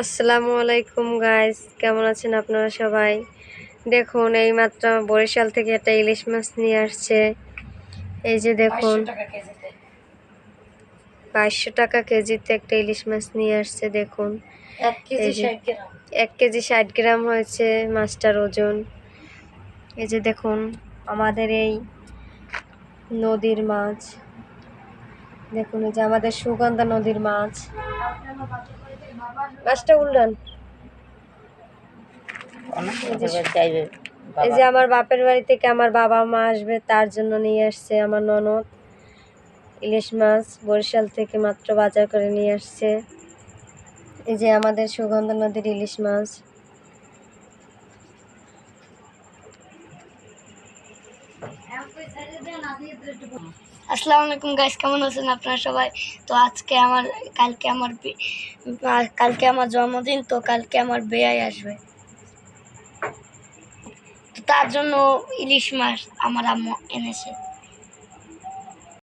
আসসালামু আলাইকুম গাইস কেমন আছেন আপনারা সবাই? দেখুন এই মাত্র বরিশাল থেকে একটা ইলিশ মাছ নিয়ে আসছে। এই যে দেখুন বাইশশো টাকা কেজিতে একটা ইলিশ মাছ নিয়ে আসছে দেখুন। এক কেজি ষাট গ্রাম হয়েছে মাছটার ওজন। এই যে দেখুন আমাদের এই নদীর মাছ। দেখুন এই যে আমাদের সুগন্ধা নদীর মাছ। মাছটা উল্ডান এই যে আমার বাপের বাড়ি থেকে আমার বাবা মা আসবে তার জন্য নিয়ে আসছে আমার ননদ। ইলিশ মাছ বরিশাল থেকে মাত্র বাজার করে নিয়ে আসছে। এই যে আমাদের সুগন্ধ নদীর ইলিশ মাছ। আসসালামু আলাইকুম গাইস কেমন আছেন আপনারা সবাই? তো আজকে আমার, কালকে আমার কালকে আমার জন্মদিন, তো কালকে আমার বেয়াই আসবে। তার জন্য ইলিশ মাছ আমার আম্মু এনেছে।